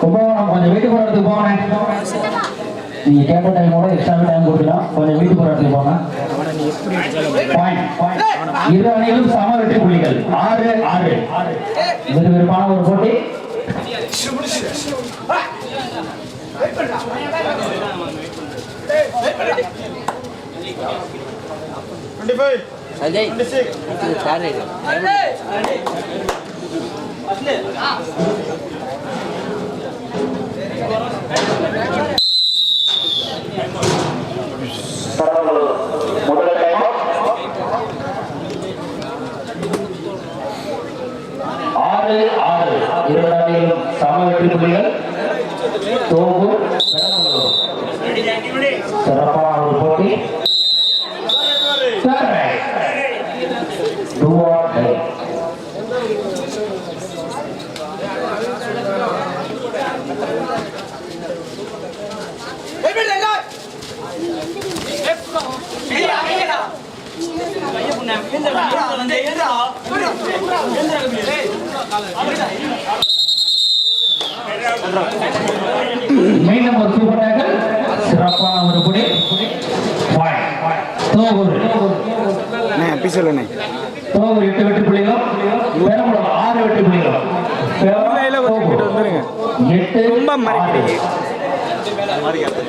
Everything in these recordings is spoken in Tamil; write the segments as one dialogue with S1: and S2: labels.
S1: கும்பகோணம் கொஞ்சம் வீட்டுக்கு போகிற இடத்துக்கு போங்க. நீங்க கேட்ட டைமோட எக்ஸ்ட்ரா டைம் கொடுக்கலாம். கொஞ்சம் வீட்டுக்கு போகிற இடத்துக்கு போங்க. இரு அணிகளும் சம வெற்றி புள்ளிகள். ஆறு ஆறு. விறுவிறுப்பான ஒரு போட்டி.
S2: அஜய் சார்
S1: முதல் டைம் ஆறு ஆறு இரு அணிகளும் சம வெற்றி புள்ளிகள் தோகூர் பெரம்பலூர் சிறப்பான ஒரு போட்டி Correct. Do or die. மீண்டும் ஒரு சூப்பர் டேக்கல் சிறப்பான ஒரு புடி. தோகூர்.
S3: அபிஷியல் அண்ணே
S1: தோகூர் எட்டு வெற்றி புள்ளிகளும் பெரம்பலூர் ஆறு வெற்றி புள்ளிகளும். எட்டு
S3: ரொம்ப மறைக்கிறீங்க.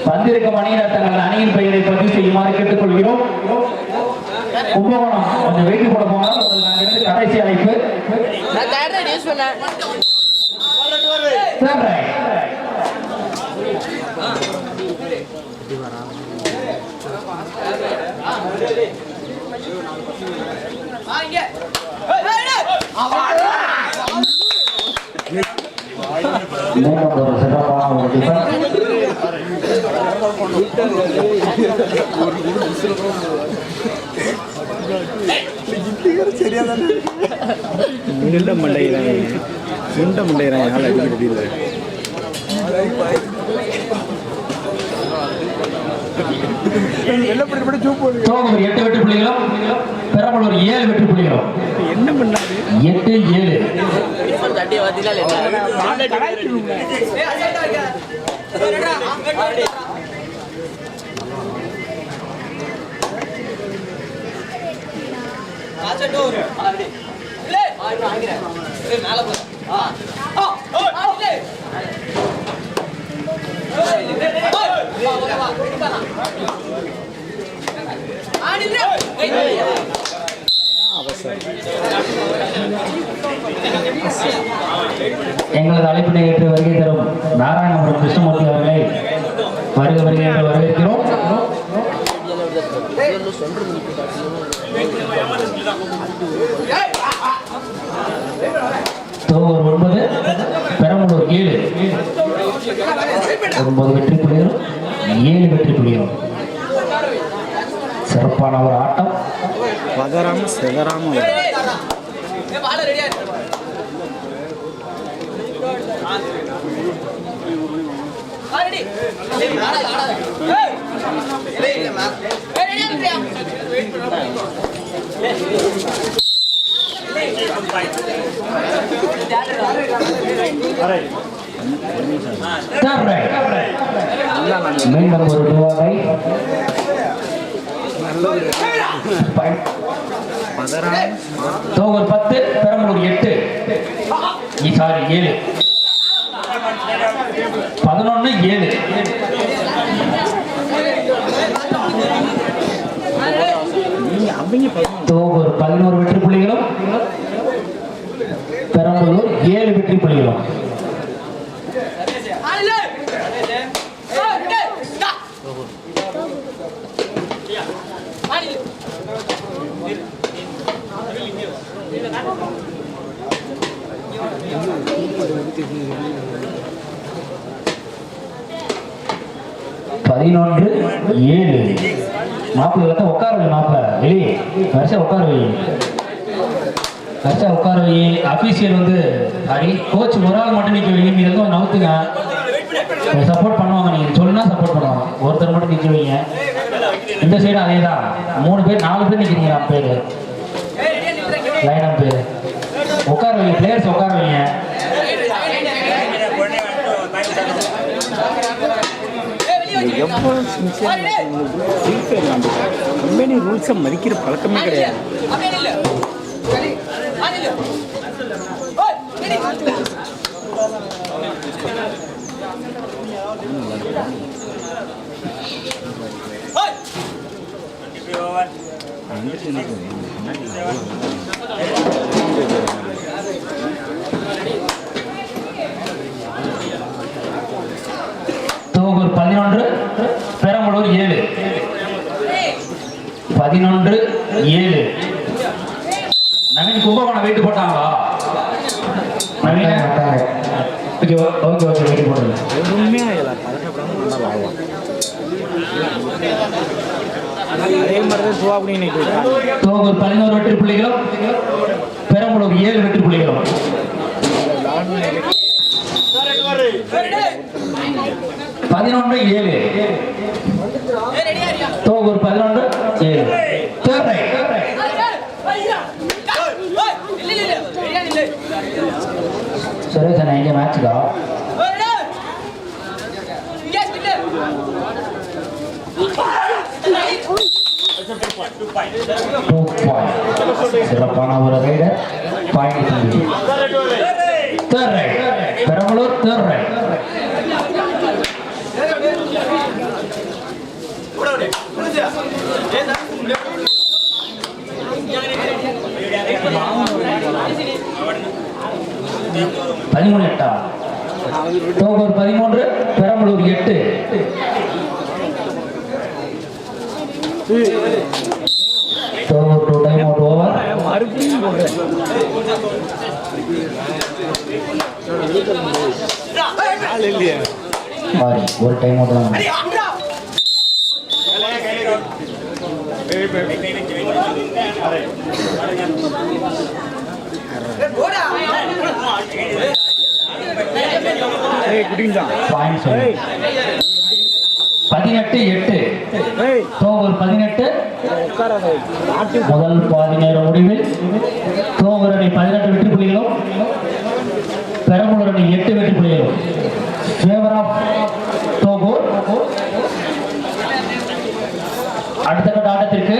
S1: வந்திருக்கும் அணியினர் தங்கள் அணியின் பெயரை பதிவு செய்யுமாறு கேட்டுக்கொள்கிறோம். கும்பகோணம் கொஞ்சம் வெயிட் போட போனால் உங்களுக்கு அங்கிருந்து கடைசி அழைப்பு
S2: நான் தேர்ட் யூஸ் பண்ணேன்
S1: Third right. மீண்டும் ஒரு சிறப்பான ஒரு சரியா
S3: முண்ட முண்டை முண்ட மண்டைகிறாங்க ஆள் அடிக்க முடியல
S1: தோகூர் எட்டு வெற்றி புள்ளிகளும் பெரம்பலூர் ஏழு வெற்றி புள்ளிகளும்.
S3: என்ன பண்ணாரு
S1: எட்டு ஏழு.
S2: தட்டி பார்த்தீங்களா என்ன
S1: எங்களது அழைப்பினை ஏற்று வருகை தரும் நாராயணபுரம் கிருஷ்ணமூர்த்தி அவர்களை வருக வருகை என்று வரவேற்கிறோம். தோகூர் ஒன்பது பெரம்பலூர் ஏழு. ஒன்பது வெற்றி புள்ளியும் ஏழு வெற்றி புள்ளியும் சிறப்பான ஒரு ஆட்டம்
S3: பதறாம செதறாம
S1: மீண்டும் ஒரு தோகூர் பத்து பெரம்பலூர் எட்டு சாரி ஏழு பதினொன்னு ஏழு. தோகூர் பதினோரு வெற்றி புள்ளிகளும் பெரம்பலூர் ஏழு வெற்றி புள்ளிகளும். பதினொன்று ஏழு. நாற்பது வந்து உட்கார நாற்பது வெளியே. வருஷம் உட்கார வை வருஷம் உட்கார வை அபிஷியல் வந்து ஹரி. கோச் ஒரு ஆள் மட்டும் நிற்க வைங்க. மீது வந்து நவுத்துங்க. சப்போர்ட் பண்ணுவாங்க. நீங்கள் சொன்னா சப்போர்ட் பண்ணுவாங்க. ஒருத்தர் மட்டும் நிற்க வைங்க. இந்த சைடு அதே தான் மூணு பேர் நாலு பேர் நிற்கிறீங்க பேர். லைன் பேர். நீங்க பிளேயர்ஸ் உட்காருவீங்க
S3: எவ்வளோ கம்பெனி ரூல்ஸை மதிக்கிற பழக்கமே கிடையாது
S1: தோகூர் பதினொன்று பெரம்பலூர் ஏழு. பதினொன்று ஏழு. நவீன் கும்பகோணம் வெயிட்டு போட்டாங்களா? Naveen? Okay okay okay weight போடுங்க.
S3: அதே மாதிரி தான் சுவாபடி
S1: தோகூர் பதினோரு வெற்றி புள்ளிகளும் பெரம்பலூர் ஏழு வெற்றி புள்ளிகளும். பதினொன்று ஏழு. தோகூர் பதினொன்று ஏழு. தேவை ரைட் சுரேஷ் அண்ணா இங்கே மேட்ச்சுக்கா டூ பாயிண்ட் சிறப்பான ஒரு ரைடர் பாயிண்ட் தம்பி பெரம்பலூர் தேர்ட் பதிமூணு எட்டா தோகூர் பதிமூன்று பெரம்பலூர் எட்டு Thogur two time out over
S3: மறுபடியும் போடுறேன்
S1: ஒரு டைம்
S3: ஏய்
S1: பதினெட்டு எட்டு. தோகூர் பதினெட்டு. முதல் பாதி நேர முடிவில் தோகூர் அணி பதினெட்டு வெற்றி புள்ளிகளும் பெரம்பலூர் அணி எட்டு வெற்றி புள்ளிகளும். ஃபேவர் ஆஃப் தோகூர் அடுத்த கட்ட ஆட்டத்திற்கு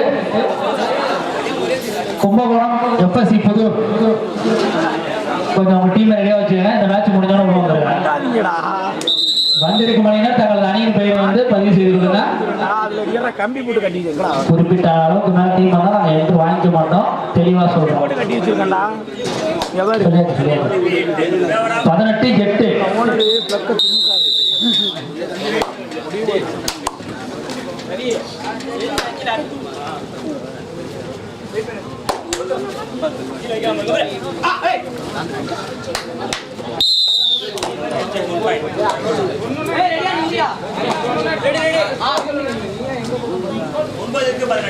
S1: கும்பகோணம் எஃப்எஸ்சி புது. கொஞ்சம் உங்க டீம் ரெடியாக வச்சுக்கோங்க. இந்த மேட்ச் முடிஞ்சோன்னு உள்ள வந்துருங்க. வந்திருக்கும் அணியினர் தங்களது அணியின் பெயரை வந்து பதிவு செய்து கொடுங்க
S3: நான் அதுல இருக்கிற கம்பி போட்டு கட்டிக்கிறேன்டா
S1: குறிப்பிட்ட அளவுக்கு மேல டீம் வந்தா நாங்க எடுத்து வாங்கிக்க மாட்டோம். தெளிவா சொல்றோம். பதினெட்டு எட்டு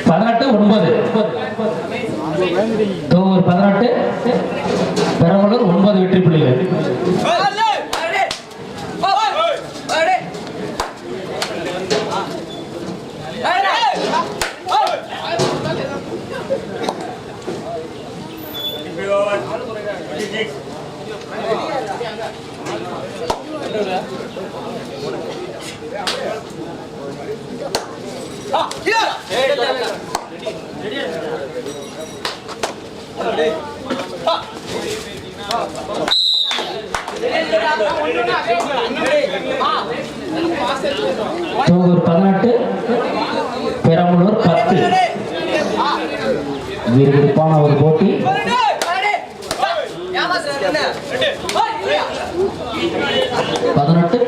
S1: பதினெட்டு ஒன்பது. தோவூர் பதினெட்டு பெரம்பலூர் ஒன்பது வெற்றி புள்ளிகள். தோவூர் பதினெட்டு பெரம்பலூர் பத்து. விறுவிறுப்பான ஒரு போட்டி. பதினெட்டு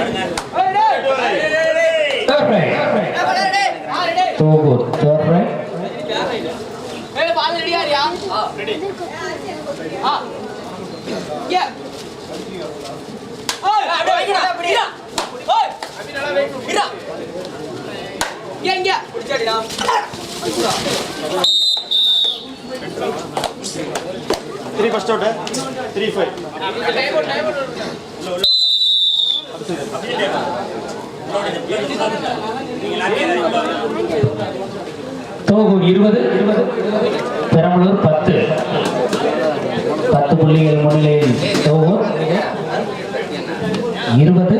S1: Third right. So good. Third right.
S4: मेरे बाल रेडी आ रहा
S2: हाँ रेडी हाँ ये ओए अबे इधर अपनी ओए अभी नाला वेट इधर ये ये कुड़चड़ीना थ्री फ़र्स्ट आउट है थ्री फाइव
S1: தோகூர் இருபது. பெரம்பலூர் பத்து. பத்து புள்ளிகள் முன்னிலையில் தோகூர் இருபது.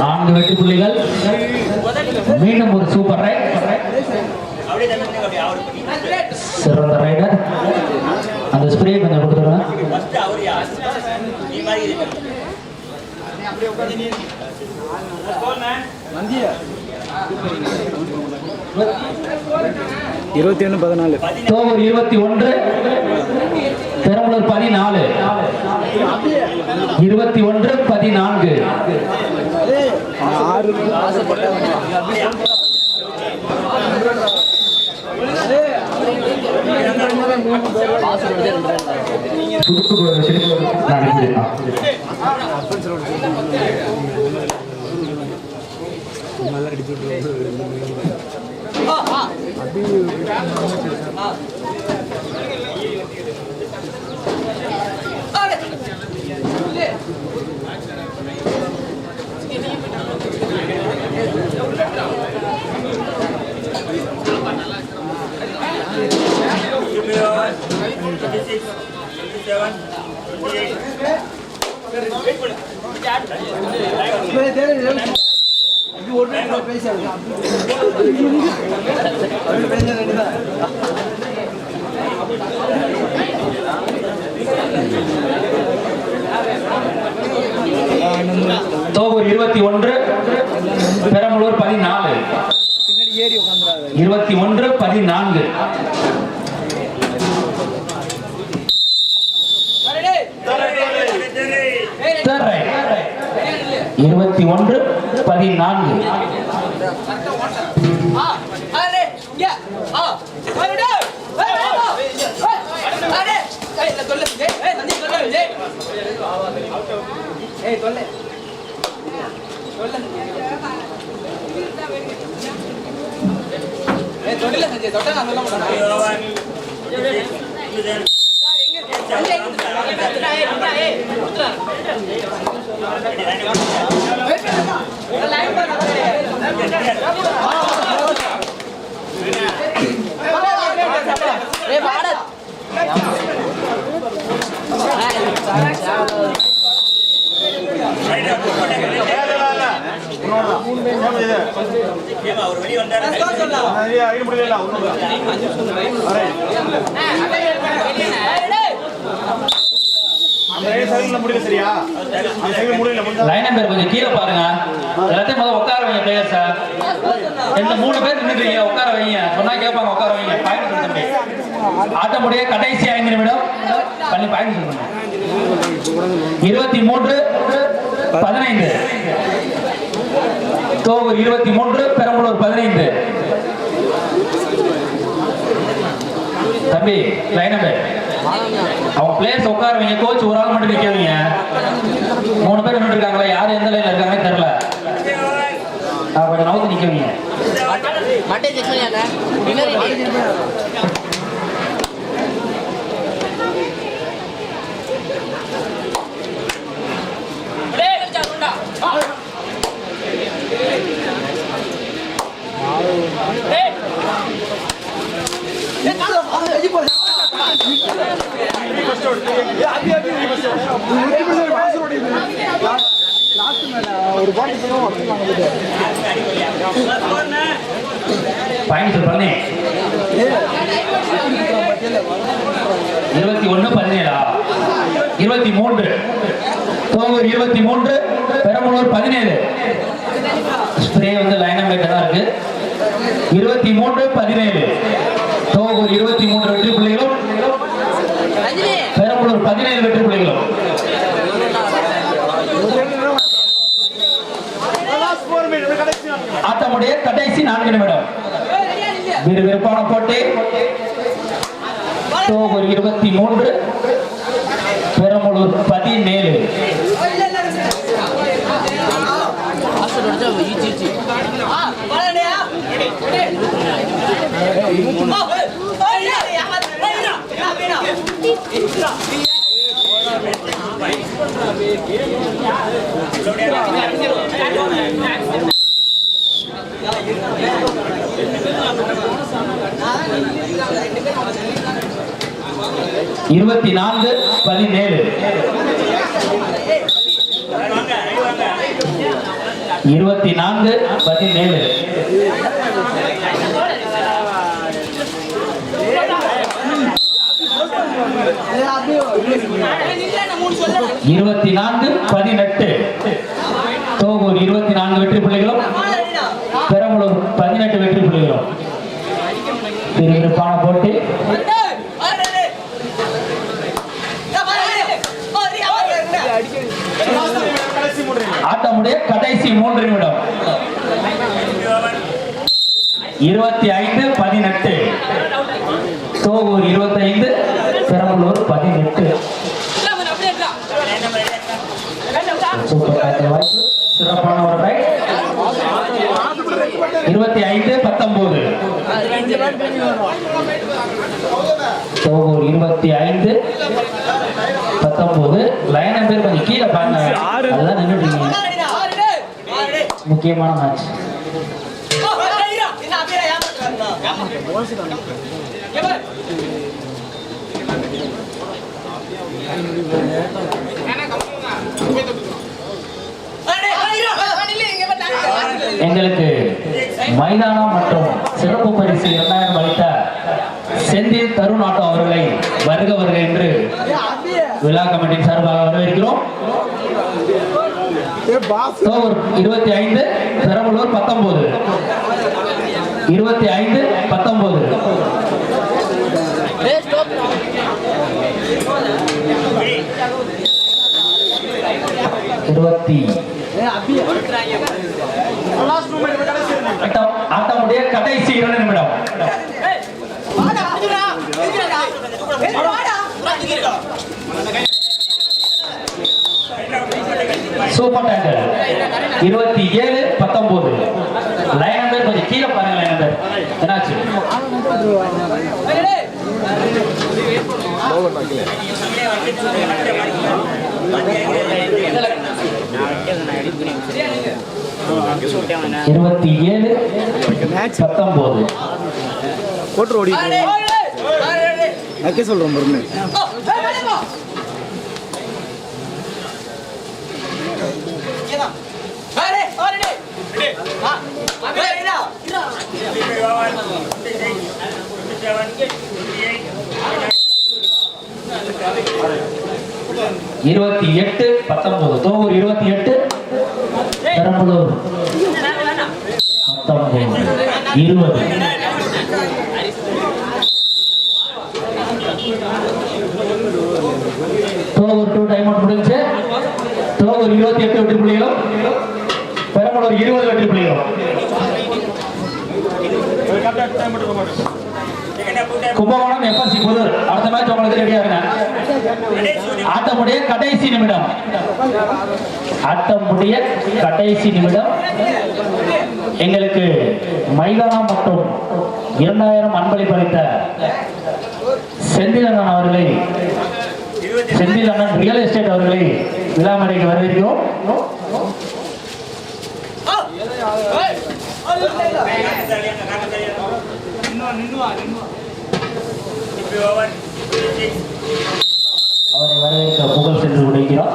S1: நான்கு வெட்டு புள்ளிகள். மீண்டும் ஒரு சூப்பர் ரைட் சிறந்த ரைடர் அந்த ஸ்ப்ரே கொஞ்சம் கொடுத்துருவேன்
S3: இருபத்தி ஒன்று பதினாலு.
S1: தோகூர் இருபத்தி ஒன்று பெரம்பலூர் பதினாலு. இருபத்தி ஒன்று பதினான்கு.
S3: ஆறு.
S1: சுருக்கு சிரிப்பு நான் தோகூர் இருபத்தி ஒன்று பெரம்பலூர் பதினாலு. இருபத்தி ஒன்று பதினான்கு. இருபத்தி ஒன்று பதினான்கு.
S4: లైట్
S1: லைன் நம்பர் கொஞ்சம் கீழே பாருங்க. எல்லாத்தையும் முதல்ல உட்கார வைங்க பிளேயர் சார் இந்த மூணு பேர் நின்றுட்டீங்க உட்கார வைங்க. சொன்னா கேட்பாங்க உட்கார வைங்க. பாயிண்ட் சொல்லுங்க ஆட்டமுடைய கடைசி ஐந்து நிமிடம். பண்ணி பாயிண்ட் சொல்லுங்க இருபத்தி மூன்று பதினைந்து. தோகூர் இருபத்தி மூன்று பெரம்பலூர் பதினைந்து. தம்பி லைன் நம்பர் அவங்க பிளேஸ் உட்காருவீங்க கோச் ஒரு ஆள் மட்டும் நிற்காதீங்க மூணு பேர் நின்று இருக்காங்களா? யார் எந்த லைன்ல இருக்காங்கன்னு
S2: தெரியல. நான் கொஞ்சம் நவுத்து நிற்கவீங்க Hey!
S1: பயணி பண்ணி இருபத்தி ஒண்ணு பதினேழா? இருபத்தி மூன்று. தோங்கூர் இருபத்தி மூன்று பெரம்பலூர் பதினேழு. ஸ்ப்ரே வந்து லைன் தான் இருக்கு. இருபத்தி மூன்று பதினேழு. தோங்கூர் இருபத்தி மூன்று வெற்றி பிள்ளைகளும் பெரம்பலூர் பதினேழு வெற்றி புள்ளிகளும்.
S4: கடைசி நான்கு
S1: ஆட்டமுடைய கடைசி நான்கு நிமிடம். விறுவிறுப்பான போட்டி. தோகூர் இருபத்தி மூன்று பெரம்பலூர் பதினேழு.
S2: ஈச்சி ஈச்சி
S1: இருபத்தி நான்கு பதினேழு. இருபத்தி நான்கு பதினேழு. இருபத்தி நான்கு பதினெட்டு. தோகூர் இருபத்தி நான்கு வெற்றி புள்ளிகளும் பெரம்பலூர் பதினெட்டு வெற்றி புள்ளிகளும். விறுவிறுப்பான போட்டி
S4: கடைசி மூன்று நிமிடம்.
S1: ஆட்டமுடைய கடைசி மூன்று நிமிடம். இருபத்தி ஐந்து பதினெட்டு. தோகூர் இருபத்தைந்து பெரம்பலூர் பதினெட்டு சிறப்பான ஒரு ரைட் இருபத்தி ஐந்து பத்தொன்பது இருபத்தி ஐந்து பத்தொன்பது லைன் பேர் கொஞ்சம் கீழே பாருங்க அதுதான் நின்றுட்டீங்க முக்கியமான மேட்ச் எங்களுக்கு மைதானம் மற்றும் சிறப்பு பரிசு இரண்டாயிரம் அளித்த செந்தில் தருண் ஆட்டோ அவர்களை வருக வருக என்று விழா கமிட்டியின் சார்பாக வரவேற்கிறோம். இருபத்தி ஐந்து பெரம்பலூர் பத்தொன்பது. இருபத்தி ஐந்து இருபத்தி ஆட்டமுடைய கடைசி இரண்டு நிமிடம். சூப்பர் டேங்கர் இருபத்தி ஏழு பத்தொன்பது லைன் நம்பர் கொஞ்சம் கீழே பாருங்க லைன் நம்பர் என்னாச்சு? இருபத்தி ஏழு பத்தொன்பது
S3: போட்டு ஓடி வைக்க சொல்றோம் பொறுமை.
S1: இருபத்தி எட்டு பத்தொன்பது. தோகூர் இருபத்தி எட்டு. பெரம்பலூர். பத்தொன்பது. இருபது. தோகூர் டூ டைம் அவுட் முடிஞ்சு. தோகூர் இருபத்தி எட்டு வெற்றி புள்ளிகளும் பெரம்பலூர் இருபது வெற்றி புள்ளிகளும். கும்பகோணம் எஃப்எஸ்சி புதூர் அடுத்த மேட்ச் உங்களுக்கு ரெடியா ஆட்டமுடைய கடைசி நிமிடம் ஆட்டமுடைய கடைசி நிமிடம் எங்களுக்கு மைதானம் மற்றும் இரண்டாயிரம் அன்பளிப்பு அளித்த செந்திலண்ணன் அவர்களை செந்திலண்ணன் ரியல் எஸ்டேட் அவர்களை விழாமடைக்கு வரவேற்கிறோம் அவரை வரவேற்க புகழ் சென்று கொண்டிருக்கிறோம்